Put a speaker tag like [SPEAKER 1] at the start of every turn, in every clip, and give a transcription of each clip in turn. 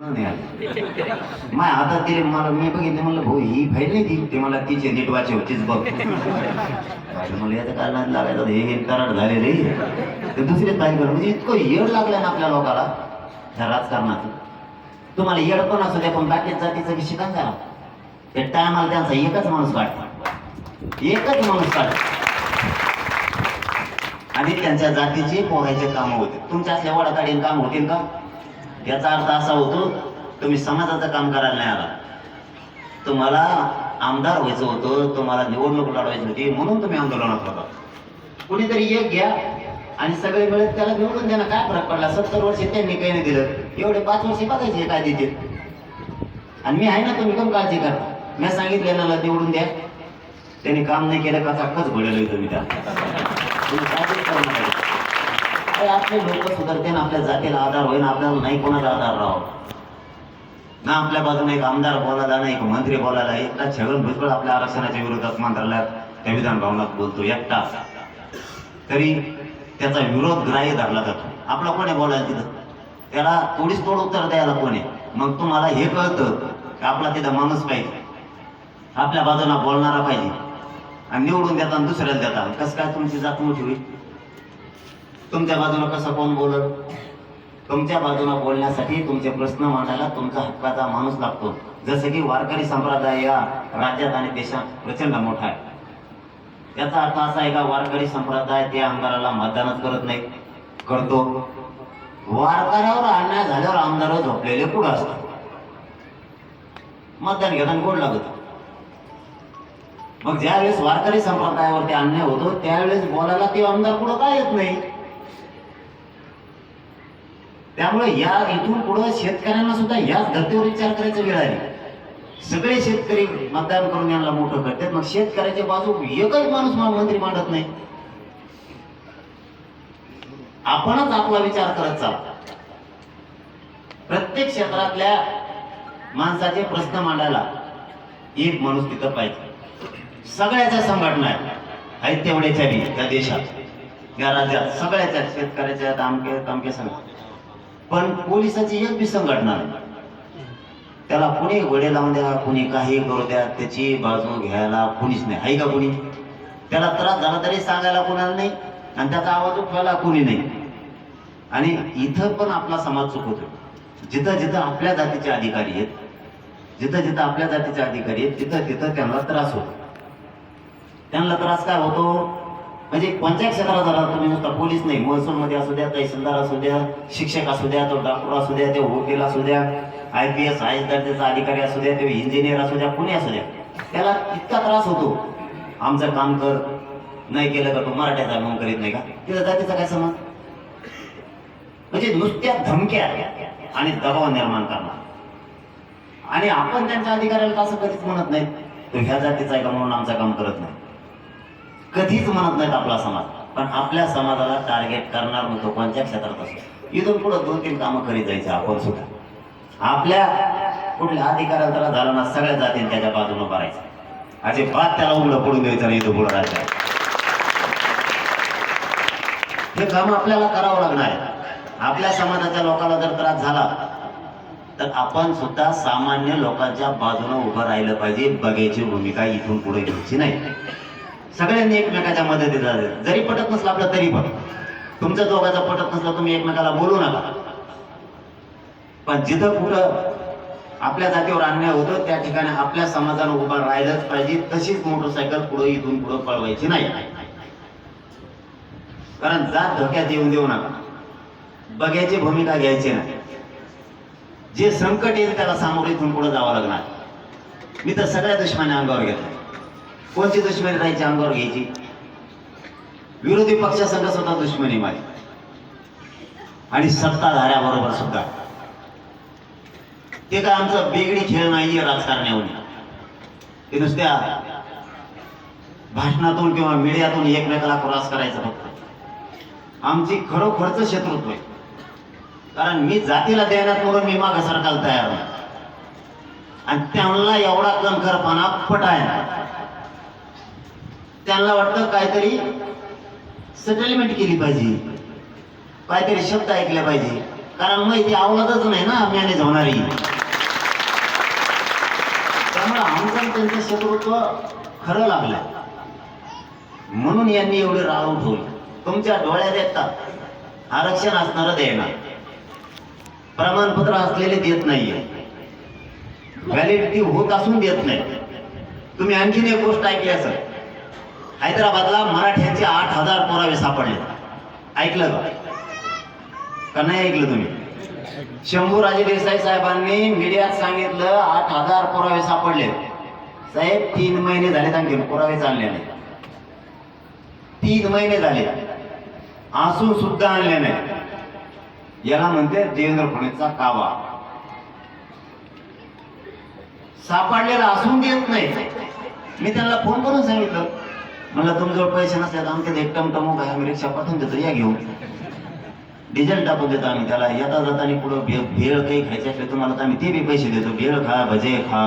[SPEAKER 1] माय आता ते मला मी बघितलं म्हणलं भाऊ ही फाईल नाही ती. ते मला तिचे नीट वाचे होतीच बघ. म्हणलं याचं काय नाद लागायचं? हे हे झाले रे ते दुसरे फाईल करून म्हणजे इतकं येड लागलं ना आपल्या लोकाला. ह्या राजकारणाचं. तुम्हाला येड पण असू द्या पण बाकी जातीचं विषय शिकान करा ते टायमाला त्यांचा एकच माणूस काढतो. एकच माणूस काढतो. आणि त्यांच्या जातीचे पोरायचे काम होते. तुमच्या असल्या वडाकाडीन काम होतील का? याचा अर्थ असा होतो तुम्ही समाजाचं काम करायला नाही आला. तुम्हाला आमदार व्हायचं होतं तुम्हाला निवडणूक लढवायची होती म्हणून तुम्ही आंदोलनात होता. कुणीतरी एक घ्या आणि सगळे मिळत त्याला निवडून द्या ना काय फरक पडला? सत्तर वर्ष त्यांनी काही नाही दिलं. एवढे पाच वर्ष बघायचे काय देतील? आणि मी आहे ना तुम्ही कम काळजी करता मी सांगितलेलं निवडून द्या. त्यांनी काम नाही केलं का चक्कच घडलं तुम्ही त्या तुम्ही काळजीच करू नका. अरे आपले लोक सुधारते ना आपल्या जातीला आधार होईल आपल्याला नाही कोणाला आधार राहावं ना आपल्या बाजूने एक आमदार बोलायला नाही एक मंत्री बोलायला एकटा छगन भुजबळ आपल्या आरक्षणाच्या विरोधात मंत्रालयात त्या विधान भवनात बोलतो एकटा. तरी त्याचा विरोध ग्राह्य धरला जातो. आपला कोणी बोलायला तिथं? त्याला थोडीच तोड उत्तर द्यायला कोणी मग तुम्हाला हे कळतं की आपला तिथं माणूस पाहिजे. आपल्या बाजूला बोलणारा पाहिजे. आणि निवडून देता आणि दुसऱ्याला देता. कसं काय तुमची जात मोठी होईल? तुमच्या बाजूला कसं कोण बोलत तुमच्या बाजूला बोलण्यासाठी तुमचे प्रश्न मांडायला तुमचा हक्काचा माणूस लागतो. जसं की वारकरी संप्रदाय या राज्यात आणि देशात प्रचंड मोठा आहे. त्याचा अर्थ असा आहे का वारकरी संप्रदाय त्या आमदाराला मतदानच करत नाही करतो. वारकऱ्यावर अन्याय झाल्यावर आमदार झोपलेले कुठं असतात? मतदान घेताना कोण लागत? मग ज्यावेळेस वारकरी संप्रदायावरती अन्याय होतो त्यावेळेस बोलायला ते आमदार पुढं काय येत नाही? त्यामुळे या इथून पुढे शेतकऱ्यांना सुद्धा याच धर्तीवर विचार करायचा वेळ आली. सगळे शेतकरी मतदान करून यांना मोठं करतात. मग शेतकऱ्याच्या बाजू एकच माणूस मंत्री मांडत नाही. आपणच आपला विचार करत चालतो प्रत्येक क्षेत्रातल्या माणसाचे प्रश्न मांडायला एक माणूस तिथं पाहिजे. सगळ्याच्या संघटना आहेत. तेवढ्याच्या बी त्या देशात. या राज्यात सगळ्याच्या शेतकऱ्याच्या तामके तामके संघटना पण पोलिसाची एक बी संघटना नाही त्याला कुणी वडे लावून द्या कुणी काही करू द्या त्याची बाजू घ्यायला कुणीच नाही. आहे का कुणी? त्याला त्रास झाला तरी सांगायला कुणाला नाही आणि त्याचा आवाज उठवायला कुणी नाही. आणि इथं पण आपला समाज चुकवतो जिथं जिथं आपल्या जातीचे अधिकारी आहेत जिथं जिथं आपल्या जातीचे अधिकारी आहेत तिथं तिथं त्यांना त्रास होतो. त्यांना त्रास काय होतो? म्हणजे कोणत्या क्षेत्रात जरा तुम्ही नुसता पोलीस नाही महसूलमध्ये असू द्या तहसीलदार असू द्या शिक्षक असू द्या तो डॉक्टर असू द्या ते वकील असू द्या आय पी एस आय दर्जाचा अधिकारी असू द्या ते इंजिनियर असू द्या कुणी असू द्या त्याला इतका त्रास होतो. आमचं काम कर नाही केलं का तो मराठ्याचा काम करीत नाही का? तिथं जातीचा काय समज म्हणजे नुसत्या धमक्या आणि दबाव निर्माण करणार. आणि आपण त्यांच्या अधिकाऱ्याला असं कधीच म्हणत नाही तो ह्या जातीचा आहे का म्हणून आमचं काम करत नाही? कधीच म्हणत नाहीत आपला समाज. पण आपल्या समाजाला टार्गेट करणार नव्हतो कोणत्या क्षेत्रात असो इथून पुढे दोन तीन कामं करीत जायचं आपण सुद्धा. आपल्या कुठल्या अधिकाऱ्याला त्याला झाला ना सगळ्या जातीने त्याच्या बाजूने असे अजिबात त्याला उघडं पडून द्यायचं नाही इथं पुढं राहायचं. हे काम आपल्याला करावं लागणार आहे. आपल्या समाजाच्या लोकांना जर त्रास झाला तर आपण सुद्धा सामान्य लोकांच्या बाजूने उभं राहिलं पाहिजे बघायची भूमिका इथून पुढे घ्यायची नाही. सगळ्यांनी एकमेकाच्या मदतीला जायचं. जरी पटत नसला आपलं तरी पण. तुमच्या दोघाचा पटत नसलं तुम्ही एकमेकाला बोलू नका. पण जिथं कुठं आपल्या जातीवर अन्याय होतो त्या ठिकाणी आपल्या समाजानं उभं राहिलंच पाहिजे. तशीच मोटरसायकल पुढे इथून पुढे पळवायची नाही. कारण जात धोक्यात येऊन देऊ नका. बघायची भूमिका घ्यायची नाही. जे संकट येईल त्याला सामोरे इथून पुढे जावं लागणार. मी तर सगळ्या दुश्मनी अंगावर घेतलं कोणती दुश्मनी राहायची अंगावर घ्यायची. विरोधी पक्षासंघ सुद्धा दुश्मनी माझी आणि सत्ताधाऱ्याबरोबर सुद्धा. ते काय आमचं बेगडी खेळ नाहीये राजकारण्यावर ते नुसत्या भाषणातून किंवा मीडियातून एकमेकाला क्रॉस करायचं फक्त. आमची खरोखरच शत्रुत्व आहे. कारण मी जातीला देण्यात म्हणून मी मागं तयार नाही. आणि त्यांना एवढा कणखरपणा पटायला आहे त्यांना वाटतं काहीतरी सेटलमेंट केली पाहिजे. काहीतरी शब्द ऐकले पाहिजे. कारण मग ती आवलातच नाही ना मॅनेज होणारी त्यामुळे आमचं त्यांचं शत्रुत्व खरं लागलं. म्हणून यांनी एवढे राळ उठवली. तुमच्या डोळ्यात येतात. आरक्षण असणार देणार प्रमाणपत्र असलेले देत नाहीये. व्हॅलिडिटी होत असून देत नाही. तुम्ही आणखीन एक गोष्ट ऐकली असेल. हैदराबादला मराठ्यांचे आठ हजार पुरावे सापडले. ऐकलं का? नाही ऐकलं तुम्ही? शंभूराजे देसाई साहेबांनी मीडियात सांगितलं आठ हजार पुरावे सापडले. साहेब तीन महिने झालेत आणखी पुरावे चालले नाही तीन महिने झाले. असून सुद्धा आणले नाही याला म्हणते देवेंद्र फडणवीसचा कावा. सापडलेला असून देत नाही. मी त्यांना फोन करून सांगितलं. म्हणलं तुमजवळ पैसे नसले तर आमच्यात एक टमटम काय आम्ही रिक्षा पाठवून देतो या घेऊन. डिझेल टाकून देतो आम्ही त्याला. येता जाताना पुढं भे भेळ काही खायचे असले तुम्हाला तर आम्ही ते बी पैसे देतो. भेळ खा भजे खा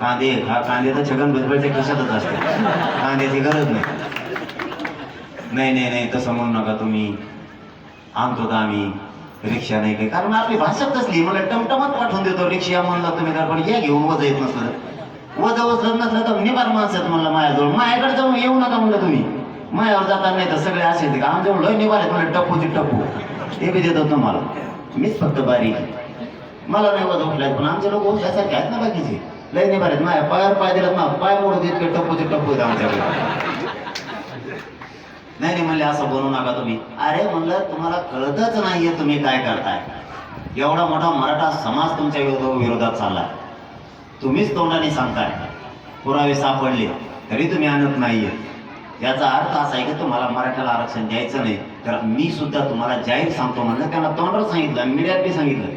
[SPEAKER 1] कांदे खा. कांदे तर छगन भुजबळच्या खिशातच असते कांद्याची गरज नाही. नाही नाही नाही तसं म्हणू नका तुम्ही. आणतो तर आम्ही. रिक्षा नाही काही. कारण आपली भाषा कसली मला टमटमात पाठवून देतो. रिक्षा म्हणलं तुम्ही तर पण या घेऊन वजा येत नसलं. वजा वजन नसलं तर निबार माणसं आहेत म्हणलं माझ्याजवळ. माझ्याकडे जाऊन येऊ नका म्हणलं तुम्ही. माझ्यावर जाता नाही तर सगळे असे आहेत का? आमच्याजवळ लय निबार आहेत म्हणलं टप्पूची टप्पू. ते बी देतो तुम्हाला मीच फक्त बारीक मला नाही वजा उठलाय पण आमचे लोक उठल्यासारखे आहेत ना बाकीचे. लय निबार आहेत. माझ्या पायावर पाय दिलं ना पाय मोडून इतके टप्पूचे टप्पू आहेत आमच्याकडे. नाही नाही म्हणले असं बनवू नका तुम्ही. अरे म्हणलं तुम्हाला कळतच नाहीये तुम्ही काय करताय. एवढा मोठा मराठा समाज तुमच्या विरोधात चाललाय. तुम्हीच तोंडाने सांगताय. पुरावे सापडले तरी तुम्ही आणत नाहीये. याचा अर्थ असा आहे की तुम्हाला मराठ्याला आरक्षण द्यायचं नाही तर मी सुद्धा तुम्हाला जाहीर सांगतो म्हणलं त्यांना तोंडावर सांगितलं मीडियात बी सांगितलं.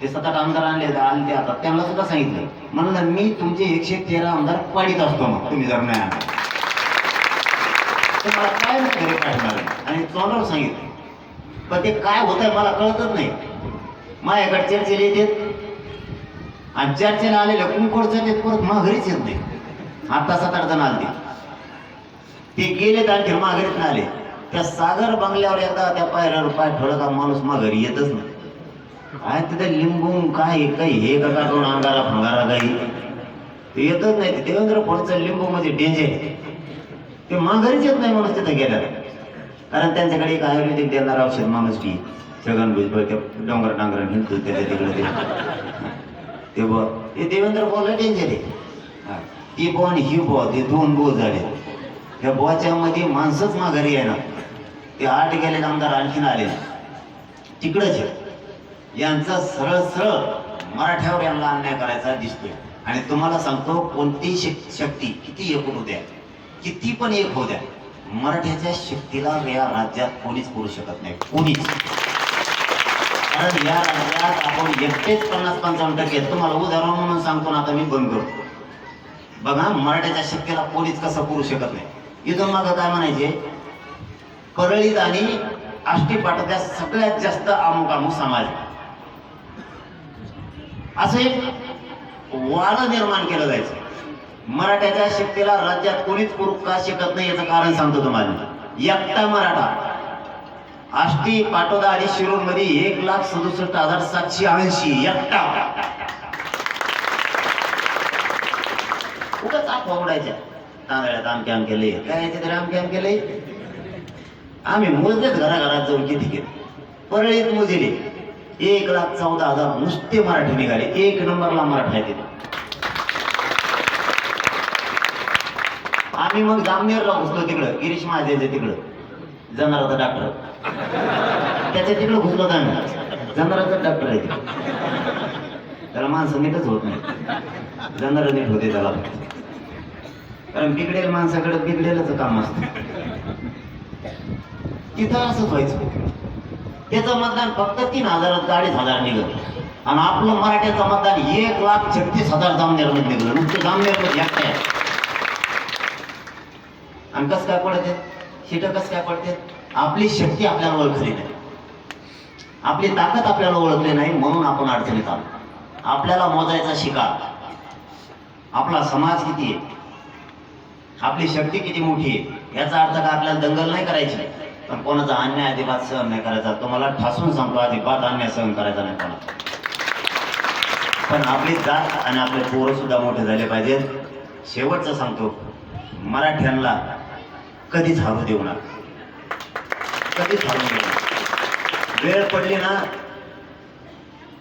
[SPEAKER 1] ते सतत आमदार आणले आले ते आता त्यांना सुद्धा सांगितलं. म्हणलं मी तुमचे एकशे तेरा आमदार पाडीत असतो मग तुम्ही जर नाही आणला तर मला काय घरी पाठवणार आणि तोंडावर सांगितलं. पण ते काय होत आहे मला कळतच नाही. माझ्याकडे चर्चेला येते आणि चर्चेला आलेल्या कुंकोडचं ते परत माघारीच येत नाही आता सात आठ जण आले. ते गेले आणखी माघारीत आले त्या सागर बंगल्यावर एकदा त्या पायऱ्यावर पाय ठेवलं का माणूस माघारी येतच नाही. काय तिथे लिंबू काय काही हे का दोन अंगारा फंगारा काही? ते येतच नाही. ते देवेंद्र फडचं लिंबू म्हणजे डेंजर ते माघारीच येत नाही माणूस तिथे गेल्यावर. कारण त्यांच्याकडे एक आयुर्वेदिक देणारा औषध माणूस की छगन भुजबळ ते डोंगर डांगर हिंदू त्याच्या तिकडे ते ते हे देवेंद्र बोला डेंजर आहे. हा. ती बो आणि ही बॉ ते दोन बो झाले. त्या बॉच्यामध्ये माणसंच माघारी आहे ना ते आठ गेले आमदार आणखीन आले. तिकडच यांचा सरळ सरळ मराठ्यावर यांना अन्याय करायचा दिसतोय. आणि तुम्हाला सांगतो कोणती शक् शक्ती किती एकूण होऊ द्या किती पण एक होऊ द्या मराठ्याच्या शक्तीला या राज्यात कोणीच करू शकत नाही. कोणीच. कारण या राज्यात आपण एकटेच पन्नास पंचावन्न टक्के तुम्हाला उदाहरण म्हणून सांगतो ना आता मी बंद करतो बघा मराठ्याच्या शक्तीला पोलीस कसं करू शकत नाही इथून मागं काय म्हणायचे परळीत आणि आष्टी पाटाच्या सगळ्यात जास्त अमुक अमुक समाज असं एक वाद निर्माण केलं जायचं मराठ्याच्या शक्तीला राज्यात कोणीच करू का शिकत नाही याचं कारण सांगतो तुम्हाला एकटा मराठा आष्टी पाटोदा आणि शिरूरमध्ये एक लाख सदुसष्ट हजार सातशे ऐंशी एकटा उगाच आप उघडायच्या तांदळ्यात आमके आम केले काय येते तरी आमके आम केले आम्ही मोजलेच घराघरात जाऊन किती केले? परळीत मोजले. एक लाख चौदा हजार नुसते मराठी निघाले. एक नंबरला मराठा आहे आम्ही मग जामनेरला घुसलो तिकडं. गिरीश महादेवच्या तिकडं. जनाराचा डॉक्टर. त्याच्या तिकडं घुसलो होतो आम्ही डॉक्टर आहे त्याला माणसं नीटच होत नाही. जनरल नीट होते त्याला. कारण बिघडेल माणसाकडे बिघडेलच काम असतं. तिथं असंच व्हायचं. त्याचं मतदान फक्त तीन हजार अडीच हजार निघत आणि आपलं मराठ्याचं मतदान एक लाख छत्तीस हजार जामनेरमध्ये निघलं. नुसतं जामनेरमध्ये आणि कसं काय पडते? शिट कस काय पडते? आपली शक्ती आपल्याला ओळखली नाही. आपली ताकद आपल्याला ओळखली नाही म्हणून आपण अडचणीत आलो. आपल्याला मोजायचा शिकार. आपला समाज किती आहे? आपली शक्ती किती मोठी आहे? याचा अर्थ का आपल्याला दंगल नाही करायची. पण कोणाचा अन्याय अजिबात सहन नाही करायचा. तुम्हाला ठासून सांगतो अजिबात अन्याय सहन करायचा नाही कोणा पण आपली जात आणि आपले पोरं सुद्धा मोठे झाले पाहिजेत. शेवटचं सांगतो मराठ्यांना कधीच हारू देऊ नका. कधीच थांबू नये वेळ पडली ना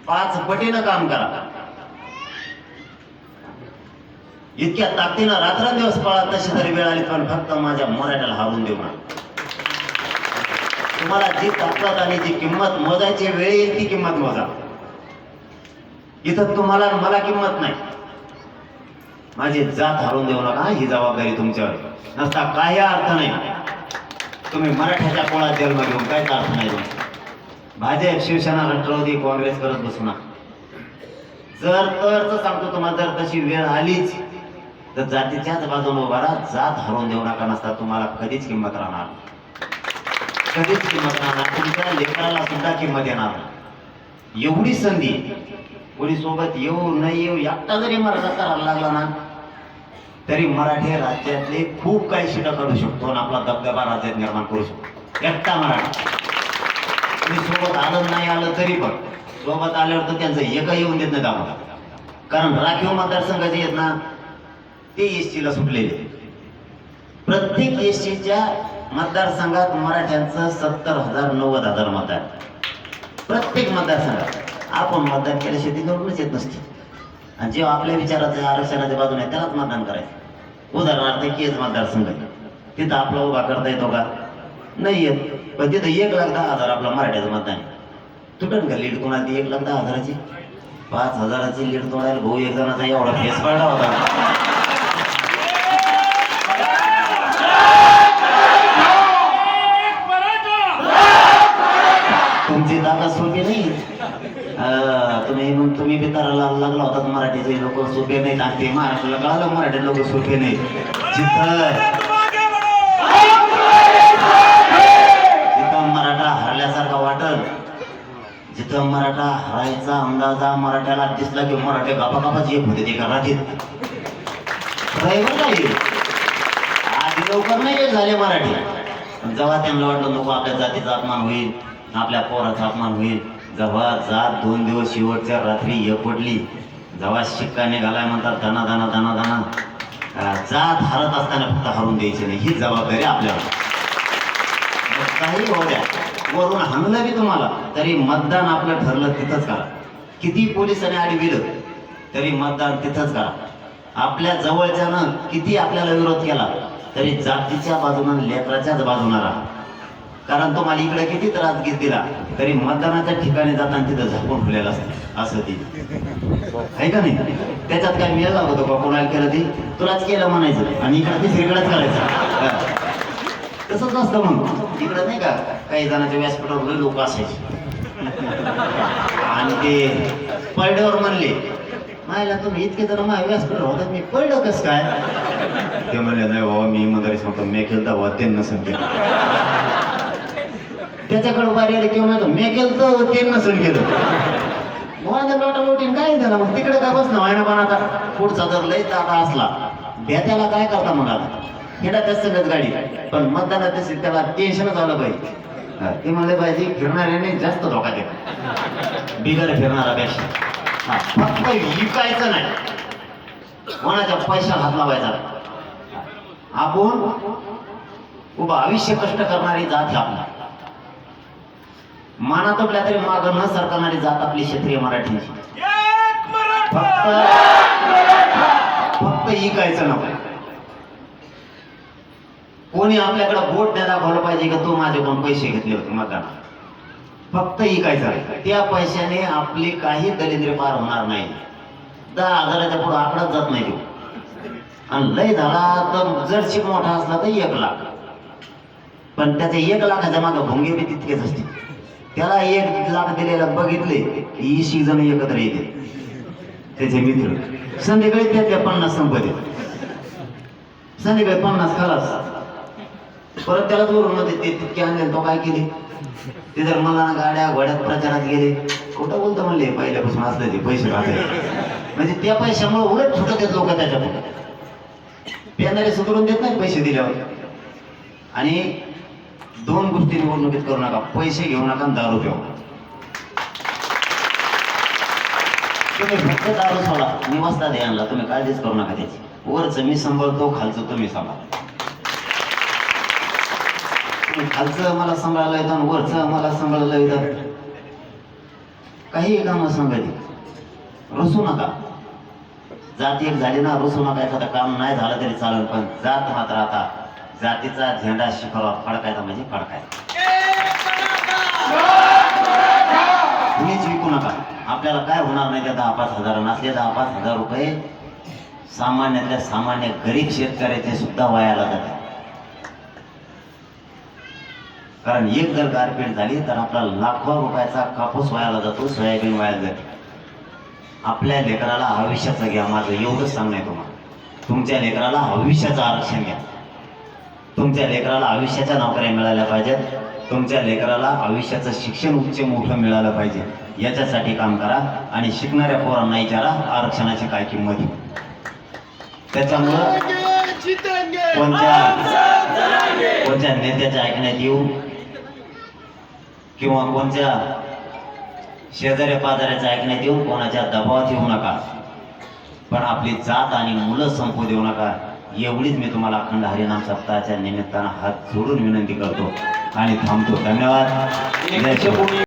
[SPEAKER 1] पाच पटीनं काम करा. इतक्या ताकदीनं रात्रंदिवस पळा तशी तरी वेळ आली पण फक्त माझ्या मराठ्याला हारून देऊ नका. तुम्हाला जी ताकद आणि जी किंमत मोजायची वेळ येईल ती किंमत मोजा. इथं तुम्हाला मला किंमत नाही. माझी जात हरवून देऊ नका ही जबाबदारी तुमच्यावर. नसता काही अर्थ नाही. तुम्ही मराठ्याच्या कोळात जन्म घेऊन काहीच अर्थ नाही भाजप शिवसेना राष्ट्रवादी काँग्रेस करत बसू नका. जर तरच सांगतो तुम्हाला जर तशी वेळ आलीच तर जातीच्याच बाजूने उभा राहा जात हरवून देऊ नका नसता तुम्हाला कधीच किंमत राहणार. कधीच किंमत राहणार तुमच्या लेकराला सुद्धा किंमत येणार एवढी संधी कोणी सोबत येऊ न येऊ एकटा जरी मराठा करायला लागला ना तरी मराठी राज्यातले खूप काही शिटा करू शकतो आणि आपला दबदबा राज्यात निर्माण करू शकतो. एकटा मराठा. तुम्ही सोबत आलं नाही आलं तरी पण सोबत आल्यावर तर त्यांचं एकही येऊन देत नाही आम्हाला कारण राखीव मतदारसंघाचे आहेत ना ते एस टीला सुटलेले प्रत्येक एस टीच्या मतदारसंघात मराठ्यांचं सत्तर हजार नव्वद हजार मत आहे. प्रत्येक मतदारसंघात. आपण मतदान केल्याशिवाय ती निवडूनच येत नसते आणि जेव्हा आपल्या विचाराचं आरक्षणाच्या बाजूने आहे, त्यालाच मतदान करायचं. उदाहरणार्थ केज मतदारसंघ आहे. तिथं आपला उभा करता येतो का? नाही येत. पण तिथं एक लाख दहा हजार आपला मराठ्याचं मतदान आहे. तुटन का लीड कोणाला ती एक लाख दहा हजाराची? पाच हजाराची लीड तोडायला भाऊ एक जणाचा एवढा फेस पडला होता तुमची जागा सोपी नाही अं, तुम्ही मग तुम्ही बिताराला लागला होता मराठीचे लोक सोपे आणि महाराष्ट्राला कळालं मराठी लोक सोपे नाही जिथं जिथं मराठा हरल्यासारखा वाटल जिथं मराठा हरायचा अंदाजा मराठ्याला दिसला की मराठे गापागापाच एक होते ते रात्रीत. आधी लवकर नाही झाले मराठी. पण जेव्हा त्यांना वाटलं नको आपल्या जातीचा अपमान होईल आपल्या पोराचा अपमान होईल. जेव्हा जात दोन दिवस शेवटच्या रात्री ये पडली जेव्हा शिक्का निघालाय म्हणतात धना धना धना धना. जात हरत असताना फक्त हरून द्यायची नाही. ही जबाबदारी आपल्यावर काही हो द्या. वरून हाणलं बी तुम्हाला तरी मतदान आपलं ठरलं तिथंच करा. किती पोलिसांनी आडी दिलं तरी मतदान तिथंच करा. आपल्या जवळच्यानं किती आपल्याला विरोध केला तरी जातीच्या बाजूनं लेकराच्याच बाजूनं राहा. कारण तुम्हाला इकडे किती त्रास घेत दिला तरी मतदानाच्या ठिकाणी जाताना तिथं झाकून ठेवलेलं असतं असं ती. आहे का नाही? त्याच्यात काय मिळालं लागतो का? कोणाला केलं ती? तुलाच केलं म्हणायचं. आणि इकडे तिसरीकडेच करायचं. तसंच असतं मग. इकडं नाही का? काही जणांच्या व्यासपीठावर लोक असायचे. आणि ते पडद्यावर म्हणले मायला तुम्ही इतके जण माझ्या व्यासपीठावर होतात मी पडलं कस काय? ते म्हणले नाही बाबा मी मदारी सांगतो मी केलं तर ते नसेल त्याच्याकडे बारी आले किंवा म्हणतो मी केलं तर ते नसेल केलं माझ्या लोटा लोटीन काय झालं? मग तिकडे काय बस ना व्हायना पण आता पुढचा जर लय दादा असला त्याला काय करता मग आता? हिडा त्याच सगळ्याच गाडी. पण मतदानात तशी त्याला टेन्शनच आलं पाहिजे ते म्हणले पाहिजे फिरणाऱ्याने जास्त धोका देतो बिगर फिरणाऱ्यापेक्षा हा, फक्त विकायचं नाही. कोणाच्या पैशा हात लावायचा? आपण उभं आयुष्य कष्ट करणारी जात आपला. मानात आपल्या तरी माग न सरकारणारी जात आपली क्षेत्रीय मराठीची फक्त फक्त इकायचं नको. कोणी आपल्याकडे बोट नाही दाखवलं पाहिजे की तू माझ्याकडून पैसे घेतले होते मतदानात? फक्त इकायचं त्या पैशाने आपली काही दलिंद्र पार होणार नाही. दहा हजाराच्या पुढे आकडाच जात नाही तो. आणि लय झाला तर जर शिक मोठा असला तर एक लाख. पण त्याच्या एक लाखाच्या मागे भोंगे बी तितकेच असते त्याला एक लाट दिलेला बघितले की ईशी जण एकत्र येते. त्याचे मित्र. संध्याकाळी त्यातल्या पन्नास संपत संध्याकाळी पन्नास खलास. परत त्यालाच जोरून होते ते तितके आणले तो काय केले? ते जर मला गाड्या घोड्यात प्रचारात गेले कुठं बोलतो म्हणले पहिल्यापासून असलं ते पैसे राहते. म्हणजे त्या पैशामुळे उलट फुटत येत लोक त्याच्यामुळे. पेनारे सुधरून देत नाही पैसे दिल्यावर. आणि दोन गोष्टी निवडणुकीत करू नका. पैसे घेऊ नका आणि दारू पिऊ तुम्ही फक्त दारू सोडा. निवासता दे आणला तुम्ही काळजीच करू नका त्याची. वरच मी सांभाळतो खालचं तुम्ही सांभाळा. तुम्ही खालचं मला सांभाळायला येतं आणि वरचं मला सांभाळायला येतं. काही कामं सांगायची रुसू नका. जात एक झाली ना रुसू नका. एखादं काम नाही झालं तरी चालेल पण जात हात राहता. जातीचा झेंडा शिकवा फडकायचा म्हणजे फडकायचा. कुणीच विकू नका. आपल्याला काय होणार नाही त्या दहा पाच हजार नसले दहा पाच हजार रुपये सामान्यातल्या सामान्य गरीब शेतकऱ्याचे सुद्धा वयाला जातात. कारण एक जर गारपीट झाली तर आपला लाखो रुपयाचा कापूस वयाला जातो सोयाबीन वाया जाते. आपल्या लेकराला आयुष्याचं घ्या माझं एवढंच सांगणं आहे तुम्हाला. तुमच्या लेकराला आयुष्याचं आरक्षण घ्या. तुमच्या लेकराला आयुष्याच्या नोकऱ्या मिळाल्या पाहिजेत. तुमच्या लेकराला आयुष्याचं शिक्षण उच्च मोठं मिळालं पाहिजे. याच्यासाठी काम करा आणि शिकणाऱ्या पोरांना विचारा आरक्षणाची काय किंमत त्याच्यामुळं कोणत्या कोणत्या नेत्याच्या ऐकण्यात येऊ? किंवा कोणत्या शेजाऱ्या पाजाऱ्याचं ऐकण्यात येऊ? कोणाच्या दबावात येऊ नका. पण आपली जात आणि मुलं संपू देऊ नका. एवढीच मी तुम्हाला अखंड हरिनाम सप्ताहाच्या निमित्तानं हात जोडून विनंती करतो आणि थांबतो. धन्यवाद.